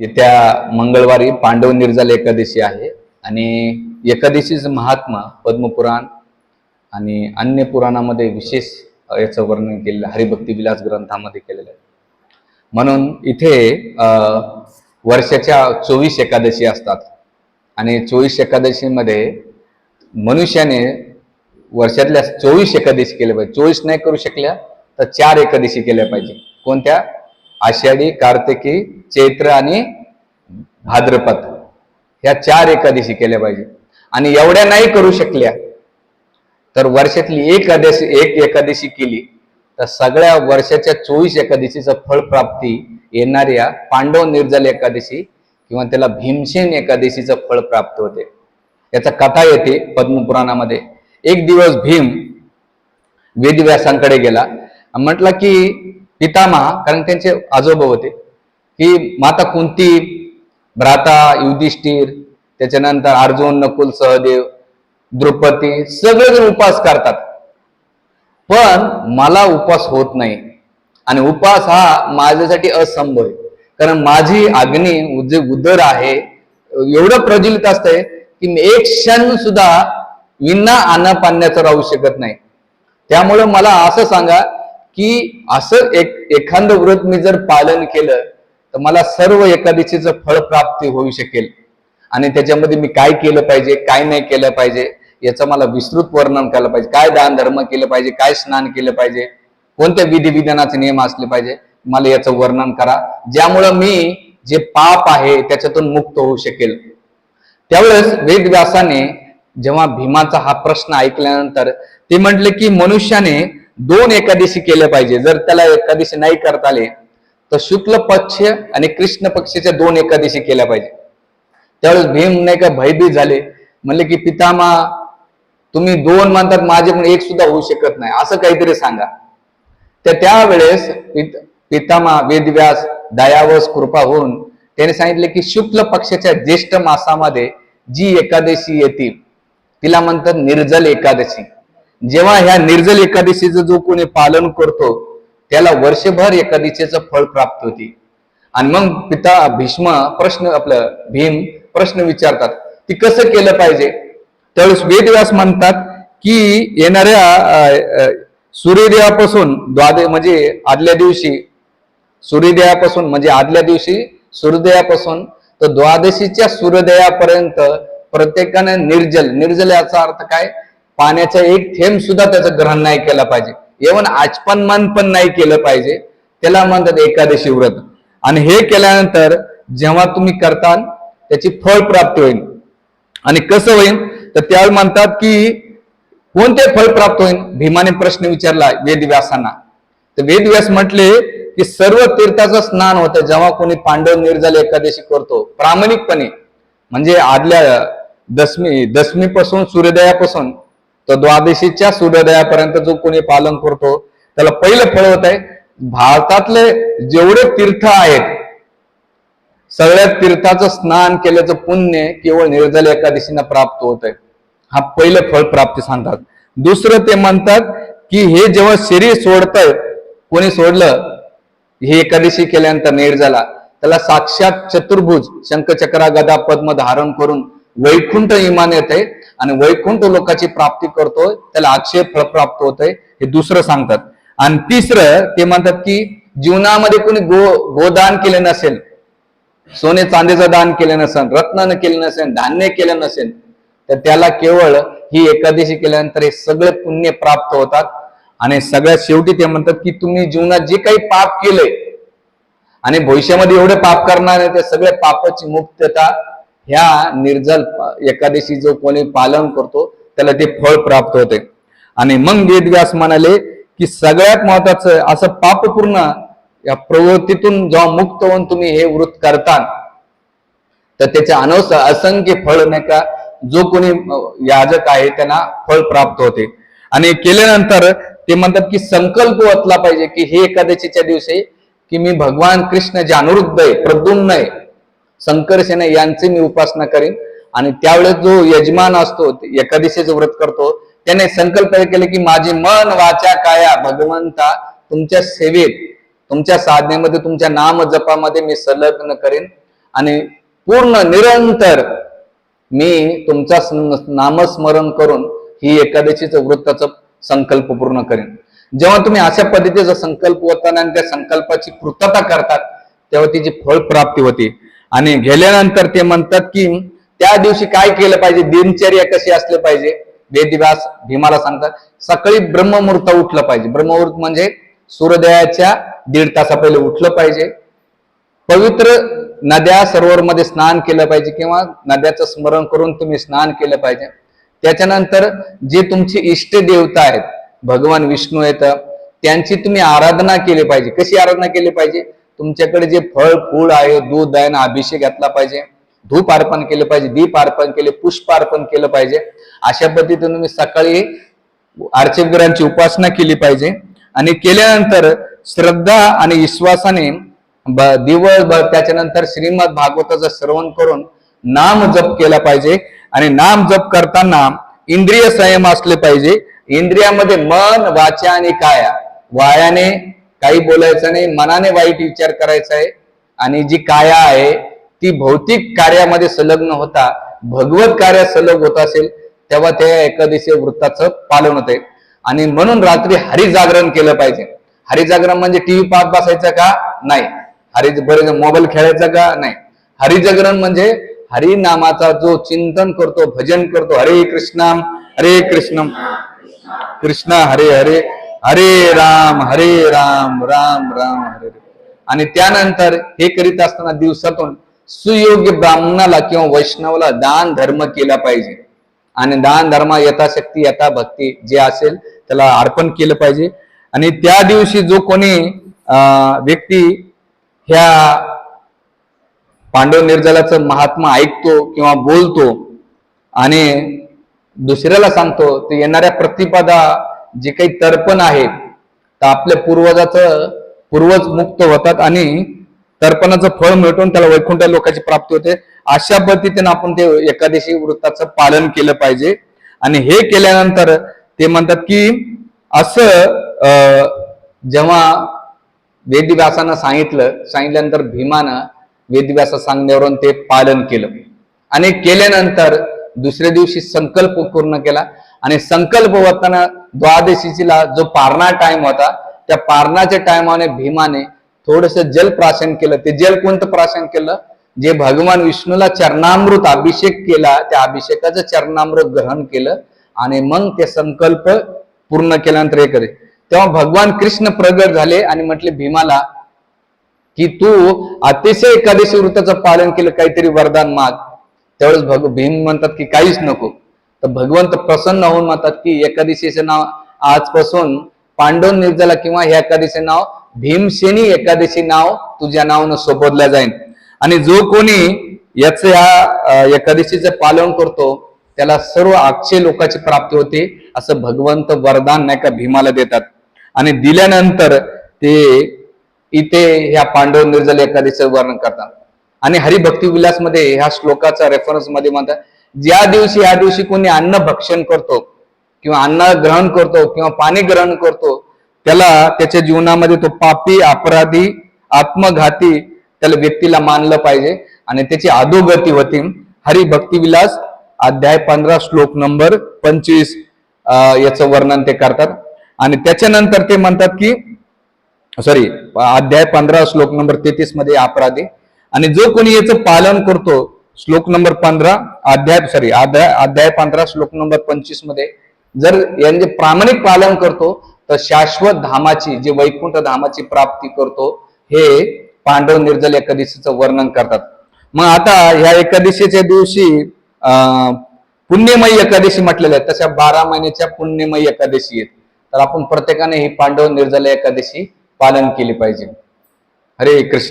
येत्या मंगळवारी पांडव निर्जल एकादशी आहे आणि एकादशीचं महात्मा पद्मपुराण आणि अन्य पुराणामध्ये विशेष याचं वर्णन केलेलं हरिभक्ती विलास ग्रंथामध्ये केलेलं आहे. म्हणून इथे वर्षाच्या चोवीस एकादशी असतात आणि चोवीस एकादशीमध्ये मनुष्याने वर्षातल्या चोवीस एकादशी केल्या पाहिजे. चोवीस नाही करू शकल्या तर चार एकादशी केल्या पाहिजे. कोणत्या? आषाढी कार्तिकी चैत्र आणि भाद्रपद. ह्या चार एकादशी केल्या पाहिजे. आणि एवढ्या नाही करू शकल्या तर वर्षातली एक एकादशी एक एकादशी केली तर सगळ्या वर्षाच्या चोवीस एकादशीचं फळ प्राप्ती येणाऱ्या पांडव निर्जल एकादशी किंवा त्याला भीमसेन एकादशीचं फळ प्राप्त होते. याचा कथा येते पद्मपुराणामध्ये. एक दिवस भीम वेदव्यासांकडे गेला. म्हटला की पितामहा कारण त्यांचे आजोबा होते की माता कुंती भ्राता युधिष्ठिर त्याच्यानंतर अर्जुन नकुल सहदेव द्रौपदी सगळेजण उपवास करतात. पण मला उपवास होत नाही. आणि उपवास हा माझ्यासाठी असंभव आहे. कारण माझी अग्नी जे उदर आहे. एवढं प्रज्वलित असतंय की मी एक क्षण सुद्धा विना अन्न पाण्याचं राहू शकत नाही. त्यामुळं मला असं सांगा की असं एक एखादं व्रत मी जर पालन केलं तर मला सर्व एकादशीच फळ प्राप्ती होऊ शकेल. आणि त्याच्यामध्ये मी काय केलं पाहिजे काय नाही केलं पाहिजे याचं मला विस्तृत वर्णन केलं पाहिजे. काय दान धर्म केलं पाहिजे काय स्नान केलं पाहिजे कोणत्या विधी विधानाचे नियम असले पाहिजे मला याचं वर्णन करा. ज्यामुळं मी जे पाप आहे त्याच्यातून मुक्त होऊ शकेल. त्यावेळेस वेदव्यासाने जेव्हा भीमाचा हा प्रश्न ऐकल्यानंतर ते म्हटले की मनुष्याने दोन एकादशी केल्या पाहिजे. जर त्याला एकादशी नाही करता आले तर शुक्ल पक्ष आणि कृष्ण पक्षाच्या दोन एकादशी केल्या पाहिजे. त्यावेळेस भीम नाही का भयभीत झाले. म्हणले की पितामा तुम्ही दोन म्हणतात माझे पण एक सुद्धा होऊ शकत नाही. असं काहीतरी सांगा. तर त्यावेळेस पित पितामा वेदव्यास दयावस कृपा होऊन त्याने सांगितले की शुक्ल पक्षाच्या ज्येष्ठ मासामध्ये जी एकादशी येते तिला म्हणतात निर्जल एकादशी. जेव्हा ह्या निर्जल एकादशीचं जो कोणी पालन करतो त्याला वर्षभर एकादशीचं फळ प्राप्त होते. आणि मग पिता भीष्म प्रश्न आपलं भीम प्रश्न विचारतात ती कसं केलं पाहिजे? त्यावेळेस वेदव्यास म्हणतात की येणाऱ्या सूर्योदयापासून द्वादे म्हणजे आदल्या दिवशी सूर्योदयापासून म्हणजे आदल्या दिवशी सूर्योदयापासून तर द्वादशीच्या सूर्योदयापर्यंत प्रत्येकाने निर्जल. निर्जल याचा अर्थ काय? पाण्याचा एक थेंब सुद्धा त्याचं ग्रहण नाही केलं पाहिजे. एवन आचपनमान पण नाही केलं पाहिजे. त्याला म्हणतात एकादशी व्रत. आणि हे केल्यानंतर जेव्हा तुम्ही करता त्याची फळ प्राप्त होईल. आणि कसं होईल? तर त्यावेळी म्हणतात की कोणते फळ प्राप्त होईल? भीमाने प्रश्न विचारला वेदव्यासांना. तर वेदव्यास म्हटले की सर्व तीर्थाचं स्नान होतं जेव्हा कोणी पांडव निर्जल एकादशी करतो प्रामाणिकपणे. म्हणजे आदल्या दशमी दसमीपासून सूर्योदयापासून तर द्वादशीच्या सूर्योदयापर्यंत जो कोणी पालन करतो त्याला पहिलं फळ होत आहे. भारतातले जेवढे तीर्थ आहेत सगळ्या तीर्थाचं स्नान केल्याचं पुण्य केवळ निर्जल एकादशीनं प्राप्त होत आहे. हा पहिलं फळ प्राप्ती सांगतात. दुसरं ते म्हणतात की हे जेव्हा शरीर सोडतंय कोणी सोडलं हे एकादशी केल्यानंतर निर्जला त्याला साक्षात चतुर्भुज शंखचक्रा गदा पद्म धारण करून वैकुंठ इमान येते. आणि वैकुंठ लोकाची प्राप्ती करतोय त्याला अक्षय फळ प्राप्त होत हे दुसरं सांगतात. आणि तिसरं ते म्हणतात की जीवनामध्ये कोणी गो गोदान केले नसेल सोने चांदीचं दान केले नसेल रत्नानं केले नसेल धान्य केलं नसेल तर त्याला केवळ ही एकादशी केल्यानंतर हे सगळे पुण्य प्राप्त होतात. आणि सगळ्यात शेवटी ते म्हणतात की तुम्ही जीवनात जे काही पाप केलंय आणि भविष्यामध्ये एवढे पाप करणार आहे ते सगळे पापाची मुक्तता ह्या निर्जल एकादशी जो कोणी पालन करतो त्याला ते फळ प्राप्त होते. आणि मग वेदव्यास म्हणाले की सगळ्यात महत्वाचं असं पापपूर्ण या प्रवृत्तीतून जेव्हा मुक्त होऊन तुम्ही हे वृत्त करता तर त्याच्या अनवस असंख्य फळ नाही का जो कोणी याजक आहे त्यांना फळ प्राप्त होते. आणि केल्यानंतर ते म्हणतात की संकल्प वाचला पाहिजे की हे एकादशीच्या दिवशी की मी भगवान कृष्ण जे अनुरुद्ध आहे प्रद्युम्न आहे शंकर आहे यांचे मी उपासना करेन. आणि त्यावेळेस जो यजमान असतो एकादशीचं व्रत करतो त्याने संकल्प हे केले की माझी मन वाचा काया भगवंता तुमच्या सेवेत तुमच्या साधनेमध्ये तुमच्या नाम जपामध्ये मी संलग्न करेन. आणि पूर्ण निरंतर मी तुमचा नामस्मरण करून ही एकादशीचं वृत्ताचा संकल्प पूर्ण करेन. जेव्हा तुम्ही अशा पद्धतीचा संकल्प होताना आणि त्या संकल्पाची पूर्तता करतात तेव्हा तिची फळ प्राप्ती होते. आणि गेल्यानंतर ते म्हणतात की त्या दिवशी काय केलं पाहिजे? दिनचर्या कशी असली पाहिजे? वेदव्यास भीमाला सांगतात सकाळी ब्रह्ममुहूर्त उठलं पाहिजे. ब्रह्ममुहूर्त म्हणजे सूर्योदयाच्या दीड तासा पहिले उठलं पाहिजे. पवित्र नद्या सरोवरमध्ये स्नान केलं पाहिजे किंवा नद्याचं स्मरण करून तुम्ही स्नान केलं पाहिजे. त्याच्यानंतर जे तुमचे इष्ट देवता आहेत भगवान विष्णू आहेत त्यांची तुम्ही आराधना केली पाहिजे. कशी आराधना केली पाहिजे? तुमच्याकडे जे फळ फूळ आहे दूध आहे ना अभिषेक घातला पाहिजे. धूप अर्पण केलं पाहिजे दीप अर्पण केले पुष्प अर्पण केलं पाहिजे. अशा पद्धतीने तुम्ही सकाळी अर्चकगुरांची उपासना केली पाहिजे. आणि केल्यानंतर श्रद्धा आणि विश्वासाने दिवसभर त्याच्यानंतर श्रीमद भागवताचं श्रवण करून नाम जप केला पाहिजे. आणि नाम जप करताना इंद्रिय संयम असले पाहिजे. इंद्रियामध्ये मन वाचा आणि काया. वायाने काही बोलायचं नाही मनाने वाईट विचार करायचा आहे आणि जी काया आहे ती भौतिक कार्यामध्ये संलग्न होता भगवत कार्यात संलग्न होत असेल तेव्हा त्या एकादशी वृत्ताचं पालन होते. आणि म्हणून रात्री हरिजागरण केलं पाहिजे. हरिजागरण म्हणजे टीव्ही पाहत बसायचं का? नाही. हरि बरेच मोबाईल खेळायचा का? नाही. हरिजागरण म्हणजे हरिनामाचा जो चिंतन करतो भजन करतो हरे कृष्णा हरे कृष्ण कृष्ण हरे हरे. हरे राम हरे राम राम राम हरे आणि त्यानंतर हे करीत असताना दिवसातून सुयोग्य ब्राह्मणाला किंवा वैष्णवाला दान धर्म केला पाहिजे. आणि दान धर्म यथाशक्ती यथा भक्ती जे असेल त्याला अर्पण केलं पाहिजे. आणि त्या दिवशी जो कोणी अं, व्यक्ती ह्या पांडव निर्जलाचं महात्मा ऐकतो किंवा बोलतो आणि दुसऱ्याला सांगतो ते येणाऱ्या प्रतिपदा जे काही तर्पण आहे तर आपल्या पूर्वजाचं पूर्वज मुक्त होतात आणि तर्पणाचं फळ मिळवून त्याला वैकुंठ लोकांची प्राप्ती होते. अशा पद्धतीने आपण ते एकादशी वृत्ताचं पालन केलं पाहिजे. आणि हे केल्यानंतर ते म्हणतात की असं अं, जेव्हा वेदव्यासानं सांगितलं सांगितल्यानंतर भीमानं वेदव्यास सांगण्यावरून ते पालन केलं. आणि केल्यानंतर दुसऱ्या दिवशी संकल्प पूर्ण केला. आणि संकल्प होताना द्वादशीला जो पारणा टाइम होता त्या पारणाच्या टायमाने भीमाने थोडस जल प्राशन केलं. ते जल कोणतं प्राशन केलं? जे भगवान विष्णूला चरणामृत अभिषेक केला त्या अभिषेकाचं चरणामृत ग्रहण केलं आणि मग ते संकल्प पूर्ण केल्यानंतर हे करे. तेव्हा भगवान कृष्ण प्रगट झाले आणि म्हटले भीमाला की तू अतिशय एकादशी वृत्ताचं पालन केलं काहीतरी वरदान माग. त्यावेळेस भग भीम म्हणतात की काहीच नको. तर भगवंत प्रसन्न होऊन म्हणतात की एकादशीचे नाव आजपासून पांडव निर्जला किंवा हे एकादशी नाव भीमसेनी एकादशी नाव तुझ्या नावानं संबोधल्या जाईल आणि जो कोणी याच या एकादशीचं पालन करतो त्याला सर्व अक्षय लोकांची प्राप्ती होते असं भगवंत वरदान नाही का भीमाला देतात. आणि दिल्यानंतर ते इथे ह्या पांडव निर्जल एकादशीचं वर्णन करतात. आणि हरिभक्ती विलासमध्ये ह्या श्लोकाचा रेफरन्समध्ये म्हणतात ज्या दिवशी या दिवशी कोणी अन्न भक्षण करतो किंवा अन्न ग्रहण करतो किंवा पाणी ग्रहण करतो त्याला त्याच्या जीवनामध्ये तो पापी अपराधी आत्मघाती त्याला व्यक्तीला मानलं पाहिजे. आणि त्याची अधोगती होती. हरिभक्ती विलास अध्याय पंधरा श्लोक नंबर पंचवीस याचं वर्णन ते करतात. आणि त्याच्यानंतर ते म्हणतात की सॉरी अध्याय पंधरा श्लोक नंबर तेहतीसमध्ये अपराधी. आणि जो कोणी याचं पालन करतो श्लोक नंबर पंधरा अध्याय सॉरी अध्याय अध्याय पंधरा श्लोक नंबर पंचवीसमध्ये जर यांचे प्रामाणिक पालन करतो तर शाश्वत धामाची जे वैकुंठ धामाची प्राप्ती करतो हे पांडव निर्जल एकादशीचं वर्णन करतात. मग आता ह्या एकादशीच्या दिवशी पुण्यमयी एकादशी म्हटलेल्या आहेत तशा बारा महिन्याच्या पुण्यमयी एकादशी आहेत. तर आपण प्रत्येकाने ही पांडव निर्जल एकादशी पालन केली पाहिजे. हरे कृष्ण.